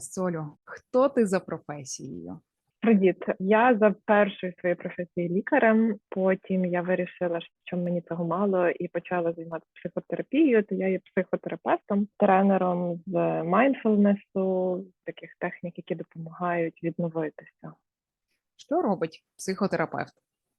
Солю, хто ти за професією? Привіт. Я за першою своєю професією лікарем. Потім я вирішила, що мені цього мало, і почала займатися психотерапією. То я є психотерапевтом, тренером з майндфулнесу, таких технік, які допомагають відновитися. Що робить психотерапевт?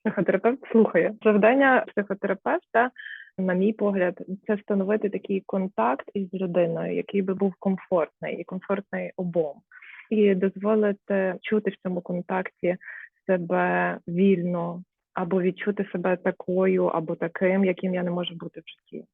Психотерапевт слухає завдання психотерапевта. На мій погляд, це встановити такий контакт із людиною, який би був комфортний і комфортний обом, і дозволити чути в цьому контакті себе вільно, або відчути себе такою, або таким, яким я не можу бути в житті,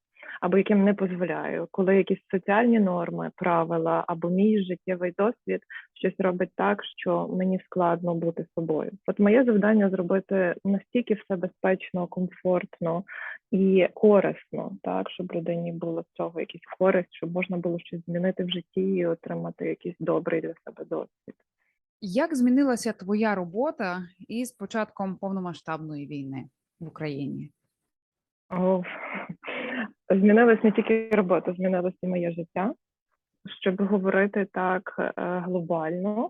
або яким не дозволяю, коли якісь соціальні норми, правила або мій життєвий досвід щось робить так, що мені складно бути собою. От моє завдання зробити настільки все безпечно, комфортно і корисно, так щоб людині було з цього якісь користь, щоб можна було щось змінити в житті і отримати якийсь добрий для себе досвід. Як змінилася твоя робота із початком повномасштабної війни в Україні? О, змінилась не тільки робота, змінилось і моє життя. Щоб говорити так е, глобально,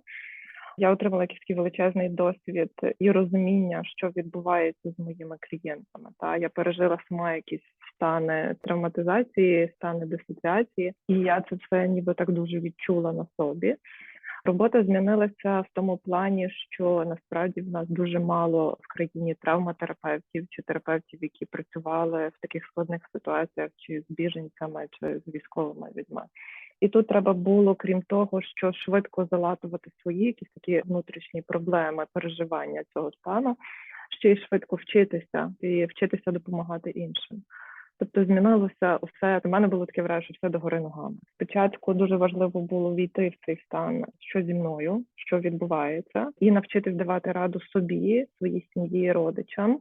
я отримала якийсь такий величезний досвід і розуміння, що відбувається з моїми клієнтами. Та я пережила сама якісь стани травматизації, стани дисоціації, і я це все ніби так дуже відчула на собі. Робота змінилася в тому плані, що насправді в нас дуже мало в країні травматерапевтів чи терапевтів, які працювали в таких складних ситуаціях, чи з біженцями, чи з військовими людьми. І тут треба було, крім того, що швидко залатувати свої якісь такі внутрішні проблеми, переживання цього стану, ще й швидко вчитися і вчитися допомагати іншим. Тобто змінилося все. У мене було таке враження, що все догори ногами. Спочатку дуже важливо було війти в цей стан, що зі мною, що відбувається, і навчитись давати раду собі, своїй сім'ї, родичам.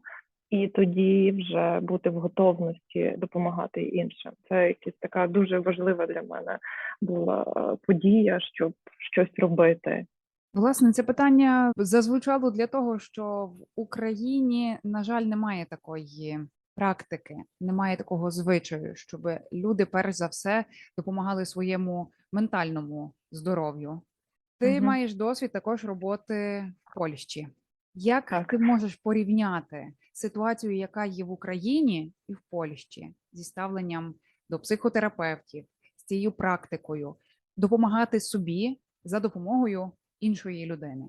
І тоді вже бути в готовності допомагати іншим. Це якась така дуже важлива для мене була е, подія, щоб щось робити. Власне, це питання зазвучало для того, що в Україні, на жаль, немає такої практики, немає такого звичаю, щоб люди, перш за все, допомагали своєму ментальному здоров'ю. Ти Мгм. маєш досвід також роботи в Польщі. Як Так. ти можеш порівняти ситуацію, яка є в Україні і в Польщі, зі ставленням до психотерапевтів, з цією практикою, допомагати собі за допомогою іншої людини?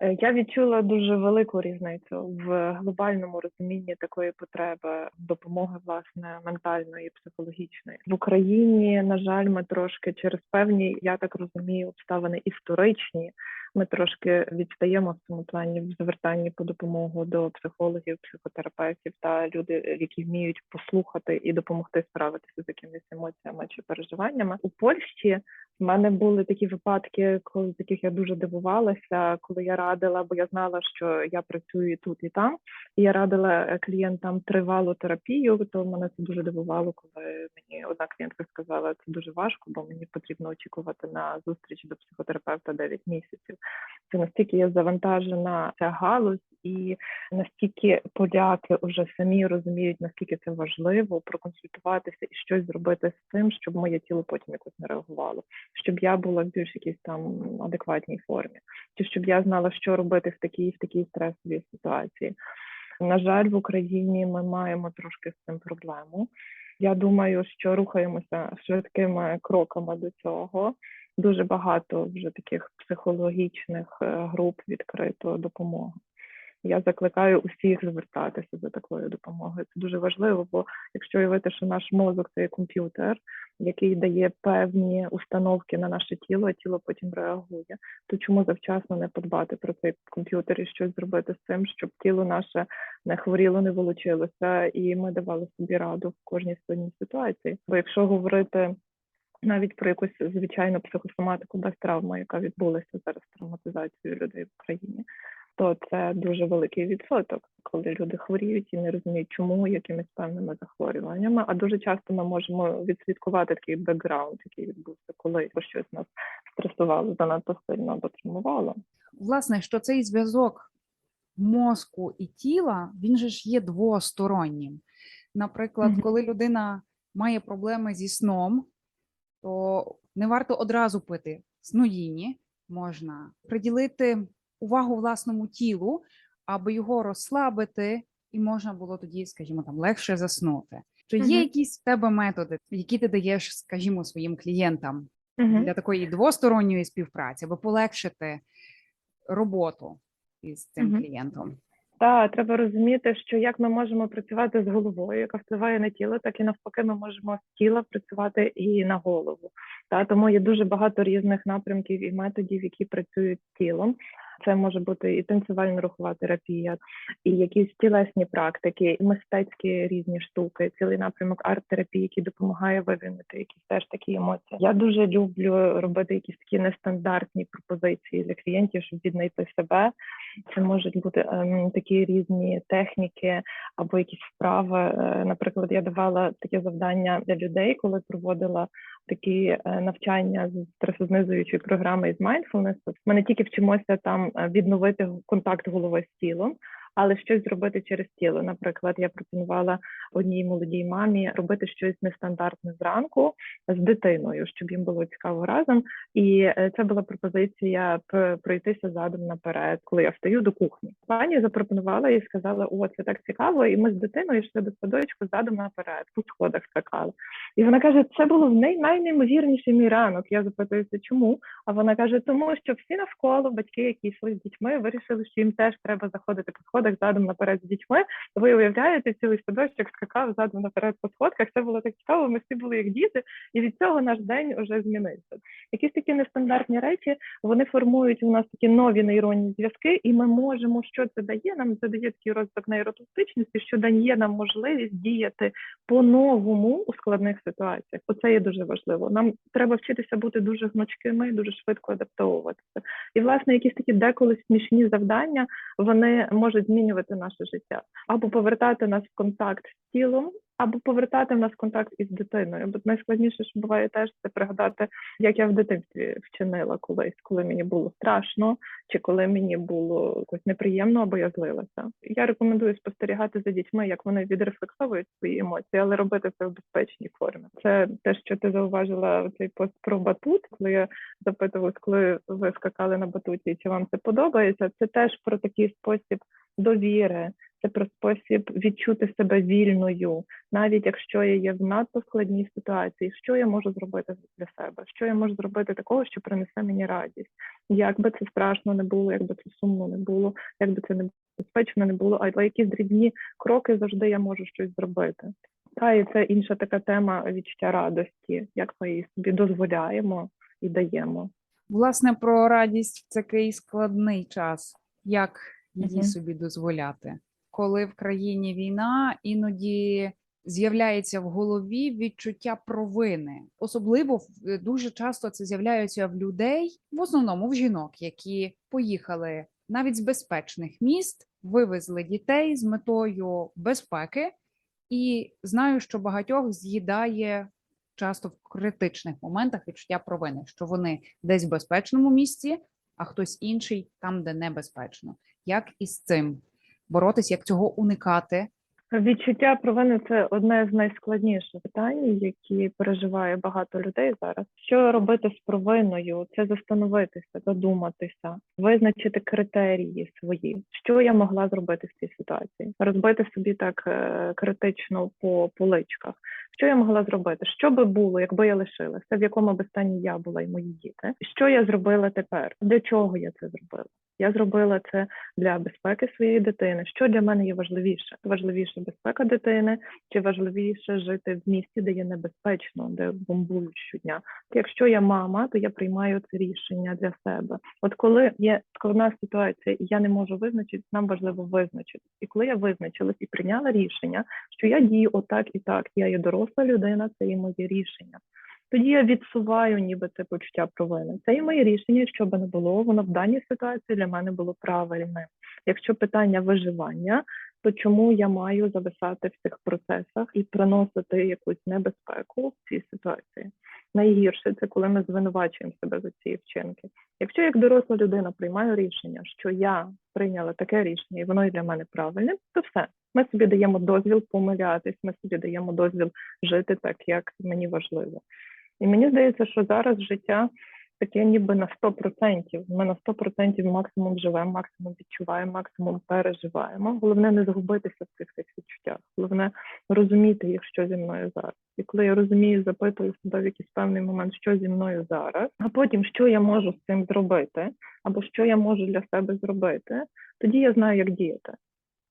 Е, Я відчула дуже велику різницю в глобальному розумінні такої потреби допомоги власне ментальної психологічної в Україні. На жаль, ми трошки через певні, я так розумію, обставини історичні. Ми трошки відстаємо в цьому плані в звертанні по допомогу до психологів, психотерапевтів та люди, які вміють послухати і допомогти справитися з якимись емоціями чи переживаннями у Польщі. В мене були такі випадки, коли з яких я дуже дивувалася, коли я радила, бо я знала, що я працюю і тут і там. І я радила е, клієнтам тривалу терапію. То мене це дуже дивувало, коли мені одна клієнтка сказала, це дуже важко, бо мені потрібно очікувати на зустріч до психотерапевта 9 місяців. Це настільки є завантажена ця галузь, і настільки поляки вже самі розуміють, наскільки це важливо проконсультуватися і щось зробити з цим, щоб моє тіло потім якось не реагувало, щоб я була в більш якійсь там адекватній формі, чи щоб я знала, що робити в такій в такій стресовій ситуації. На жаль, в Україні ми маємо трошки з цим проблему. Я думаю, що рухаємося швидкими кроками до цього. Дуже багато вже таких психологічних е, груп відкрито допомоги. Я закликаю усіх звертатися за такою допомогою. Це дуже важливо, бо якщо уявити, що наш мозок це є комп'ютер, який дає певні установки на наше тіло, а тіло потім реагує, то чому завчасно не подбати про цей комп'ютер і щось зробити з цим, щоб тіло наше не хворіло, не волочилося, і ми давали собі раду в кожній складній ситуації. Бо якщо говорити навіть про якусь звичайну психосоматику без травми, яка відбулася зараз травматизацією людей в Україні, то це дуже великий відсоток, коли люди хворіють і не розуміють, чому якимись певними захворюваннями. А дуже часто ми можемо відслідкувати такий бекграунд, який відбувся, коли щось нас стресувало занадто сильно або травмувало. Власне, що цей зв'язок мозку і тіла, він же ж є двостороннім. Наприклад, коли людина має проблеми зі сном, то не варто одразу пити снуїні, можна приділити увагу власному тілу, аби його розслабити, і можна було тоді, скажімо, там легше заснути. Чи є Мгм. якісь в тебе методи, які ти даєш, скажімо, своїм клієнтам Мгм. для такої двосторонньої співпраці, аби полегшити роботу із цим Мгм. клієнтом? Так, треба розуміти, що як ми можемо працювати з головою, яка впливає на тіло, так і навпаки, ми можемо з тіла працювати і на голову. Та тому є дуже багато різних напрямків і методів, які працюють з тілом. Це може бути і танцювальна рухова терапія, і якісь тілесні практики, і мистецькі різні штуки, цілий напрямок арт-терапії, який допомагає вивільнити якісь теж такі емоції. Я дуже люблю робити якісь такі нестандартні пропозиції для клієнтів, щоб віднайти себе. Це можуть бути ем, такі різні техніки або якісь вправи. Е, Наприклад, я давала таке завдання для людей, коли проводила такі е, навчання з стресознизуючої програми із mindfulness. Ми не тільки вчимося там е, відновити контакт голови з тілом, але щось зробити через тіло. Наприклад, я пропонувала одній молодій мамі робити щось нестандартне зранку з дитиною, щоб їм було цікаво разом. І е, це була пропозиція пройтися задом наперед, коли я встаю до кухні. Пані запропонувала і сказала: О, це так цікаво. І ми з дитиною йшли до садочку задом наперед, по сходах скакали. І вона каже: це було в неї найнеймовірніший мій ранок. Я запитуюся, чому? А вона каже: тому що всі навколо батьки, які йшли з дітьми, вирішили, що їм теж треба заходити по сходах задом наперед з дітьми. Ви уявляєте, цілий садочок скакав задом наперед по сходках. Це було так цікаво. Ми всі були як діти, і від цього наш день вже змінився. Якісь такі нестандартні речі вони формують у нас такі нові нейронні зв'язки, і ми можемо, що це дає. Нам це дає такий розвиток нейропластичності, що дає нам можливість діяти по-новому у складних ситуаціях. Оце є дуже важливо. Нам треба вчитися бути дуже гнучкими, і дуже швидко адаптовуватися. І власне якісь такі деколи смішні завдання вони можуть змінювати наше життя або повертати нас в контакт з тілом. Або повертати нас в контакт із дитиною. Бо найскладніше, що буває теж, це пригадати, як я в дитинстві вчинила колись, коли мені було страшно, чи коли мені було якось неприємно або я злилася. Я рекомендую спостерігати за дітьми, як вони відрефлексовують свої емоції, але робити це в безпечній формі. Це те, що ти зауважила цей пост про батут, коли я запитувалась, коли ви скакали на батуті, чи вам це подобається. Це теж про такий спосіб довіри. Це про спосіб відчути себе вільною, навіть якщо я є в надто складній ситуації, що я можу зробити для себе, що я можу зробити такого, що принесе мені радість, як би це страшно не було, як би це сумно не було, як би це небезпечно не було, але якісь дрібні кроки завжди я можу щось зробити. Та і це інша така тема відчуття радості, як ми її собі дозволяємо і даємо. Власне, про радість в такий складний час, як її собі дозволяти, коли в країні війна іноді з'являється в голові відчуття провини. Особливо е, дуже часто це з'являється в людей, в основному в жінок, які поїхали навіть з безпечних міст, вивезли дітей з метою безпеки, і знаю, що багатьох з'їдає часто в критичних моментах відчуття провини, що вони десь в безпечному місці, а хтось інший там, де небезпечно. Як із цим боротись, як цього уникати? Відчуття провини це одне з найскладніших питань, які переживає багато людей зараз. Що робити з провиною? Це застановитися, задуматися, визначити критерії свої, що я могла зробити в цій ситуації, розбити собі так е, критично по поличках. Що я могла зробити? Що би було, якби я лишилася? В якому би стані я була і мої діти? Що я зробила тепер? Для чого я це зробила? Я зробила це для безпеки своєї дитини. Що для мене є важливіше? Важливіше безпека дитини, чи важливіше жити в місті, де є небезпечно, де бомбують щодня? Якщо я мама, то я приймаю це рішення для себе. От коли є складна ситуація, і я не можу визначити, нам важливо визначити. І коли я визначилась і прийняла рішення, що я дію отак і так, я є доросла людина, це є моє рішення. Тоді я відсуваю ніби це почуття провини. Це і моє рішення, що би не було, воно в даній ситуації для мене було правильним. Якщо питання виживання, то чому я маю зависати в цих процесах і приносити якусь небезпеку в цій ситуації? Найгірше це коли ми звинувачуємо себе за ці вчинки. Якщо як доросла людина приймаю рішення, що я прийняла таке рішення, і воно є для мене правильним, то все. Ми собі даємо дозвіл помилятись, ми собі даємо дозвіл жити так, як мені важливо. І мені здається, що зараз життя таке ніби на 100%. Ми на 100% максимум живемо, максимум відчуваємо, максимум переживаємо. Головне не загубитися в цих цих відчуттях. Головне розуміти їх, що зі мною зараз. І коли я розумію, запитую себе в якийсь певний момент, що зі мною зараз, а потім що я можу з цим зробити, або що я можу для себе зробити, тоді я знаю, як діяти.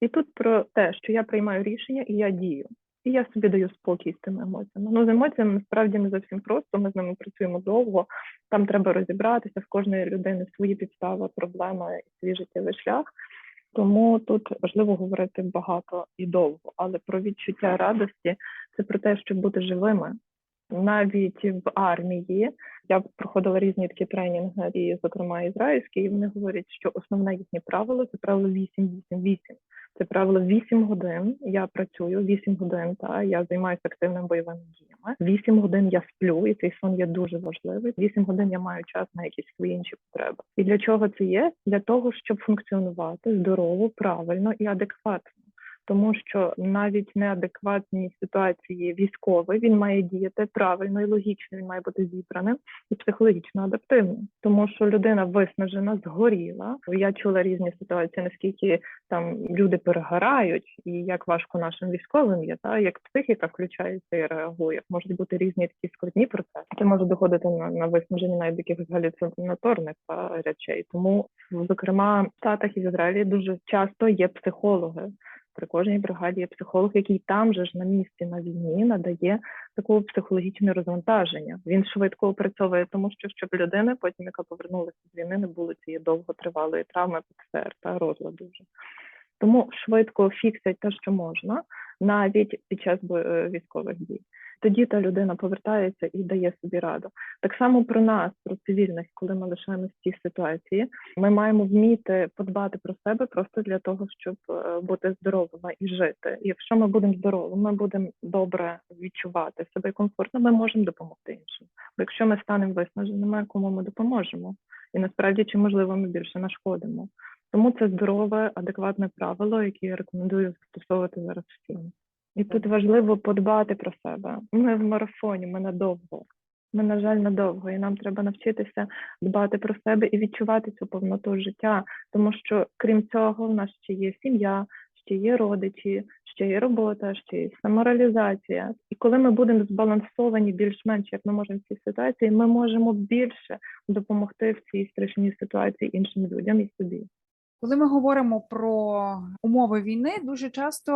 І тут про те, що я приймаю рішення і я дію. І я собі даю спокій з цими емоціями. Ну, з емоціями насправді не зовсім просто. Ми з ними працюємо довго. Там треба розібратися в кожної людини свої підстави, проблеми свій життєвий шлях. Тому тут важливо говорити багато і довго. Але про відчуття радості це про те, щоб бути живими. Навіть в армії я проходила різні такі тренінги, і, зокрема ізраїльські, і вони говорять, що основне їхнє правило це правило 8-8-8. Це правило 8 годин. Я працюю 8 годин. Та я займаюся активними бойовими діями. 8 годин я сплю, і цей сон є дуже важливий. 8 годин я маю час на якісь свої інші потреби. І для чого це є? Для того, щоб функціонувати здорово, правильно і адекватно. Тому що навіть неадекватні ситуації військовий він має діяти правильно і логічно. Він має бути зібраним і психологічно адаптивним. Тому що людина виснажена, згоріла. Я чула різні ситуації, наскільки там люди перегорають, і як важко нашим військовим є, та як психіка включається і реагує. Можуть бути різні такі складні процеси. Це може доходити на, на виснаження навіть якихось галюцинаторних речей. Тому, зокрема, в Штатах і в Ізраїлі дуже часто є психологи. При кожній бригаді є психолог, який там же ж на місці на війні надає такого психологічне розвантаження. Він швидко опрацьовує, тому що щоб людина, потім яка повернулася з війни, не було цієї довготривалої травми, ПЦР та розладу вже. Тому швидко фіксять те, що можна, навіть під час бо- військових дій. Тоді та людина повертається і дає собі раду. Так само про нас, про цивільних, коли ми лишаємося в цій ситуації, ми маємо вміти подбати про себе просто для того, щоб е, бути здоровими і жити. Якщо ми будемо здоровими, ми будемо добре відчувати себе комфортно, ми можемо допомогти іншим. Бо якщо ми станемо виснаженими, кому ми допоможемо? І насправді чи можливо ми більше нашкодимо. Тому це здорове, адекватне правило, яке я рекомендую застосовувати зараз всім. І тут важливо подбати про себе. Ми в марафоні, ми надовго. Ми, на жаль, надовго, і нам треба навчитися дбати про себе і відчувати цю повноту життя, тому що крім цього, в нас ще є сім'я, ще є родичі, ще є робота, ще є самореалізація. І коли ми будемо збалансовані більш-менш, як ми можемо в цій ситуації, ми можемо більше допомогти в цій страшній ситуації іншим людям і собі. Коли ми говоримо про умови війни, дуже часто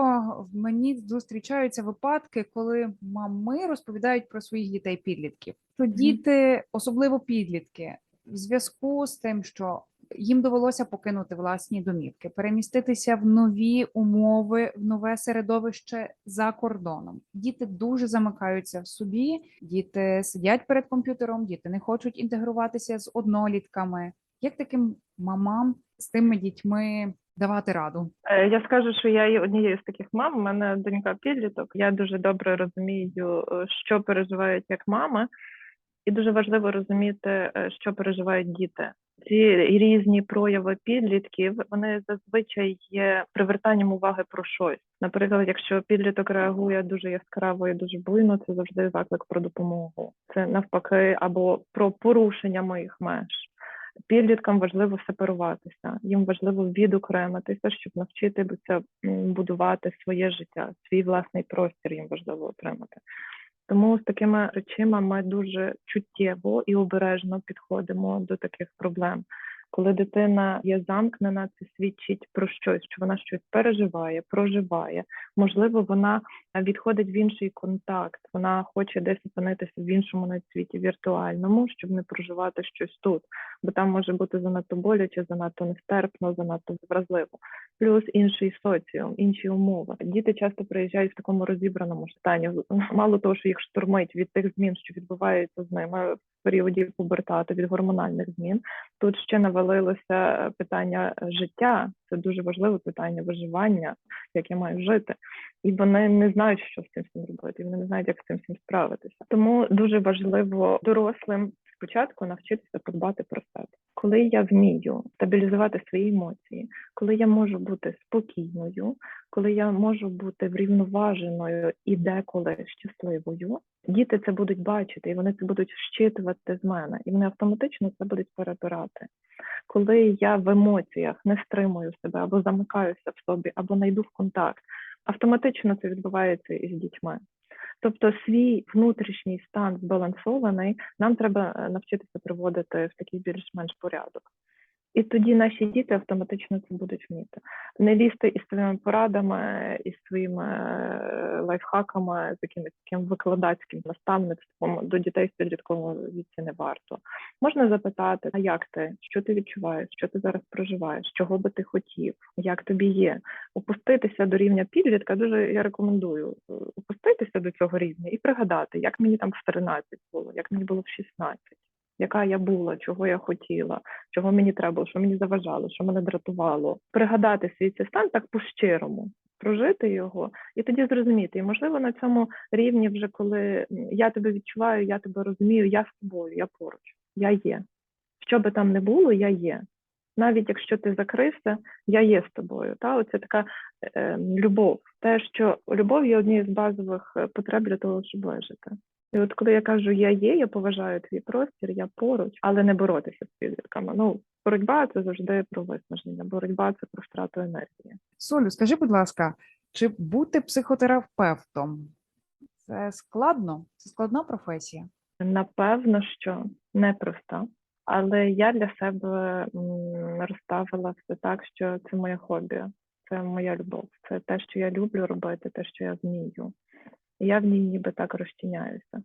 в мені зустрічаються випадки, коли мами розповідають про своїх дітей підлітків. Що діти, особливо підлітки, в зв'язку з тим, що їм довелося покинути власні домівки, переміститися в нові умови, в нове середовище за кордоном. Діти дуже замикаються в собі, діти сидять перед комп'ютером, діти не хочуть інтегруватися з однолітками. Як таким мамам з тими дітьми давати раду? Е, Я скажу, що я є однією з таких мам. У мене донька підліток. Я дуже добре розумію, е, що переживають як мами, і дуже важливо розуміти, е, що переживають діти. Ці різні прояви підлітків вони зазвичай є привертанням уваги про щось. Наприклад, якщо підліток реагує дуже яскраво і дуже буйно, це завжди заклик про допомогу. Це навпаки або про порушення моїх меж. Підліткам важливо сепаруватися, їм важливо відокремитися, щоб навчитися будувати своє життя, свій власний простір їм важливо отримати. Тому з такими речима ми дуже чуттєво і обережно підходимо до таких проблем. Коли дитина є замкнена, це свідчить про щось, що вона щось переживає, проживає. Можливо, вона відходить в інший контакт. Вона хоче десь опинитися в іншому навіть світі віртуальному, щоб не проживати щось тут, бо там може бути занадто боляче, занадто нестерпно, занадто вразливо. Плюс інший соціум, інші умови. Діти часто приїжджають в такому розібраному стані. Мало того, що їх штурмить від тих змін, що відбуваються з ними в періоді пубертату, від гормональних змін. Тут ще навалилося питання життя. Це дуже важливе питання виживання, як я маю жити. І вони не знають, що з цим всім робити. Вони не знають, як з цим всім справитися. Тому дуже важливо дорослим спочатку навчитися подбати про себе. Коли я вмію стабілізувати свої емоції, коли я можу бути спокійною, коли я можу бути врівноваженою і деколи щасливою, діти це будуть бачити, і вони це будуть щитувати з мене, і вони автоматично це будуть перебирати. Коли я в емоціях не стримую себе або замикаюся в собі, або не йду в контакт, автоматично це відбувається і з дітьми. Тобто свій внутрішній стан збалансований, нам треба е, навчитися приводити в такий більш-менш порядок. І тоді наші діти автоматично це будуть вміти. Не лізти із своїми порадами, із своїми е, лайфхаками, з якимось таким викладацьким наставництвом до дітей з підліткового віці не варто. Можна запитати, а як ти, що ти відчуваєш, що ти зараз проживаєш, чого би ти хотів, як тобі є. Опуститися до рівня підлітка дуже я рекомендую е, опуститися до цього рівня і пригадати, як мені там в 13 було, як мені було в 16, яка я була, чого я хотіла, чого мені треба що мені заважало, що мене дратувало. Пригадати свій цей стан так по-щирому, прожити його і тоді зрозуміти. І можливо на цьому рівні, вже коли я тебе відчуваю, я тебе розумію, я з тобою, я поруч, я є. Що би там не було, я є. Навіть якщо ти закрився, я є з тобою. Та оце така е, любов. Те, що любов є однією з базових е, потреб для того, щоб вижити. І от коли я кажу я є, я поважаю твій простір, я поруч, але не боротися з підлітками. Ну, боротьба це завжди про виснаження, боротьба це про втрату енергії. Солю, скажи, будь ласка, чи бути психотерапевтом це складно? Це складна професія? Напевно, що непроста, але я для себе розставила все так, що це моє хобі, це моя любов, це те, що я люблю робити, те, що я вмію. Я в ній ніби так розчиняюся.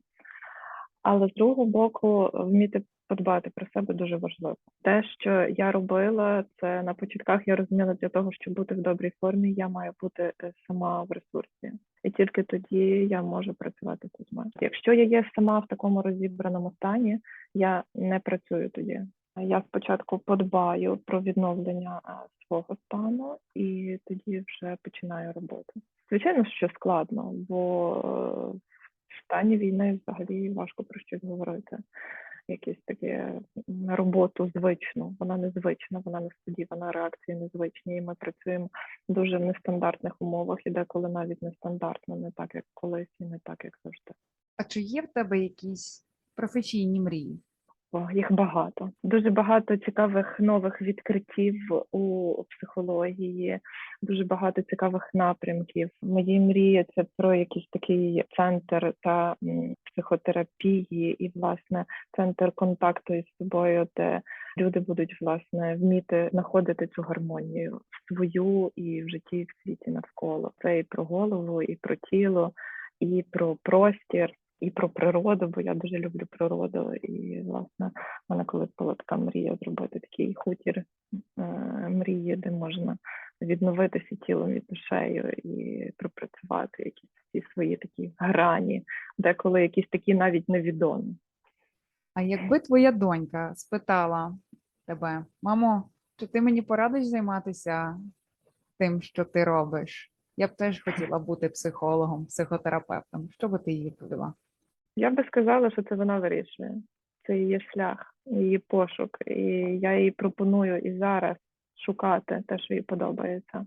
Але з другого боку, вміти подбати про себе дуже важливо. Те, що я робила, це на початках я розуміла для того, щоб бути в добрій формі, я маю бути е, сама в ресурсі, і тільки тоді я можу працювати з людьми. Якщо я є сама в такому розібраному стані, я не працюю тоді. Я спочатку подбаю про відновлення е, свого стану, і тоді вже починаю роботу. Звичайно, що складно, бо е, в стані війни взагалі важко про щось говорити. Якісь таке роботу звичну, вона незвична, вона несподівана, реакції незвичні. І ми працюємо дуже в нестандартних умовах, і деколи навіть нестандартно, не так як колись, і не так, як завжди. А чи є в тебе якісь професійні мрії? Їх багато. Дуже багато цікавих нових відкриттів у психології, дуже багато цікавих напрямків. Мої мрії це про якийсь такий центр та психотерапії і власне центр контакту із собою, де люди будуть власне вміти знаходити цю гармонію в свою і в житті, і в світі навколо. Це і про голову, і про тіло, і про простір. І про природу, бо я дуже люблю природу. І власне мене колись була така мрія зробити такий хутір е, мрії, де можна відновитися тілом і душею і пропрацювати якісь ці свої такі грані, деколи якісь такі навіть невідомі. А якби твоя донька спитала тебе, мамо, чи ти мені порадиш займатися тим, що ти робиш? Я б теж хотіла бути психологом, психотерапевтом. Що би ти їй відповіла? Я би сказала, що це вона вирішує. Це її шлях, її пошук. І я їй пропоную і зараз шукати те, що їй подобається.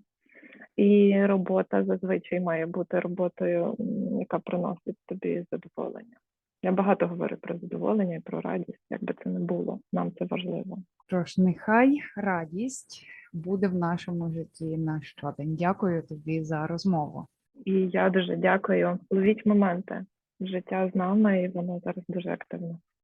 І робота зазвичай має бути роботою, яка приносить тобі задоволення. Я багато говорю про задоволення і про радість, як би це не було. Нам це важливо. Що ж, нехай радість буде в нашому житті на щодень. Дякую тобі за розмову. І я дуже дякую. Ловіть моменти. Життя з нами, і воно зараз дуже активне.